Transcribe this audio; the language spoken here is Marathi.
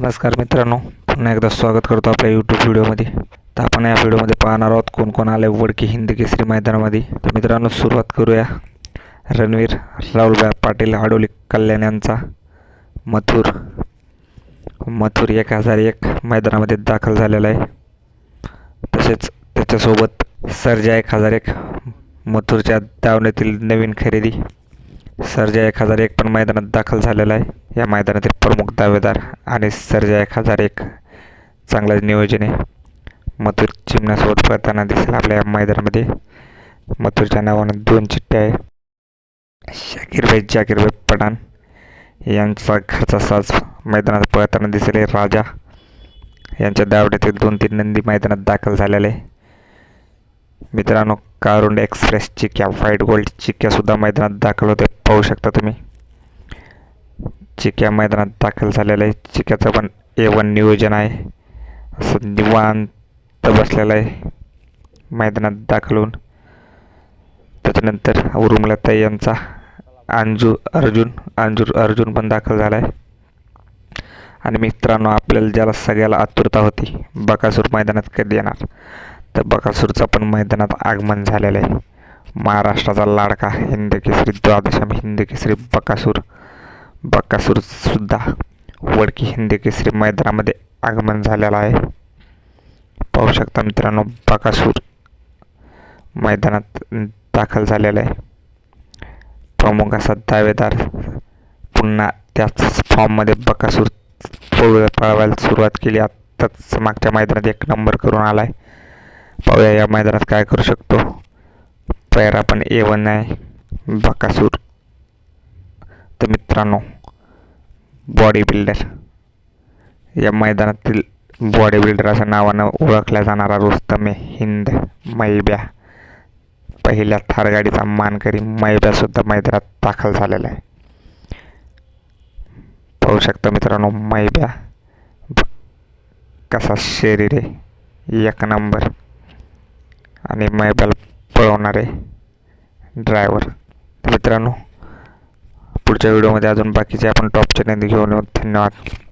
नमस्कार मित्रांनो पुन्हा एकदा स्वागत करतो आपल्या यूट्यूब व्हिडिओमध्ये. तर आपण या व्हिडिओमध्ये पाहणार आहोत कोण कोण आले वडकी हिंद केसरी मैदानामध्ये. तर मित्रांनो सुरुवात करूया. रणवीर राहुलबाई पाटील आडोली कल्याण यांचा. मथुर. मथुर एक हजार एक मैदानामध्ये दाखल झालेला आहे. तसेच त्याच्यासोबत सर्जा एक हजार एक. मथुरच्या दावण्यातील नवीन खरेदी. सर्जा एक हजार एक पण मैदानात दाखल झालेला आहे. या मैदानातील प्रमुख दावेदार आणि सर्जा एक हजार एक चांगलं नियोजन आहे मथुर चिमण्यासोबत पळताना दिसेल आपल्या या मैदानामध्ये. मथुरच्या नावानं दोन चिठ्ठ्या आहे. शाकीरबाई जाकीरबाई पठाण यांचा घरचा साज मैदानात पळताना दिसेल राजा यांच्या दावड्यातील दोन तीन नंदी मैदानात दाखल झालेले आहे. मित्रांनो Karund express Chikya white gold चिक्यासुद्धा मैदानात दाखल होते पाहू शकता तुम्ही. चिक्या मैदानात दाखल झालेलं आहे. चिक्याचं पण ए वन नियोजन आहे. असं निवांत बसलेलं आहे. मैदानात दाखल होऊन त्याच्यानंतर उरुमलताई यांचा अंजू अर्जुन अंजूर अर्जुन पण दाखल झाला आहे आणि मित्रांनो आपल्याला ज्याला सगळ्याला आतुरता होती बकासूर मैदानात कधी येणार? तर बकासूरचं पण मैदानात आगमन झालेलं आहे. महाराष्ट्राचा लाडका हिंद केसरी द्वादशम हिंद केसरी बकासूर. बकासूरसुद्धा वडकी हिंद केसरी मैदानामध्ये आगमन झालेलं आहे. पाहू शकता मित्रांनो बकासूर मैदानात दाखल झालेलं आहे. प्रमुख असा दावेदार पुन्हा त्याच फॉर्ममध्ये बकासूर पळू पळवायला सुरुवात केली. आत्ताच मागच्या मैदानात एक नंबर करून आला आहे पाहूया या मैदानात काय करू शकतो. पैरा पण ए वन आहे. बाकासूर. तर मित्रांनो बॉडी बिल्डर या मैदानातील बॉडी बिल्डर अशा नावानं ओळखल्या जाणारा रुस्तमे हिंद मैब्या. पहिल्या थारगाडीचा मानकरी मैब्यासुद्धा मैदानात दाखल झालेला आहे. पाहू शकता मित्रांनो मैब्या. कसा शरीर आहे? एक नंबर. आणि मैब्याला पळवणारे ड्रायव्हर मित्रांनो पुढच्या व्हिडिओमध्ये अजून बाकीचे आपण टॉपचे नंदी घेऊन येऊ. धन्यवाद.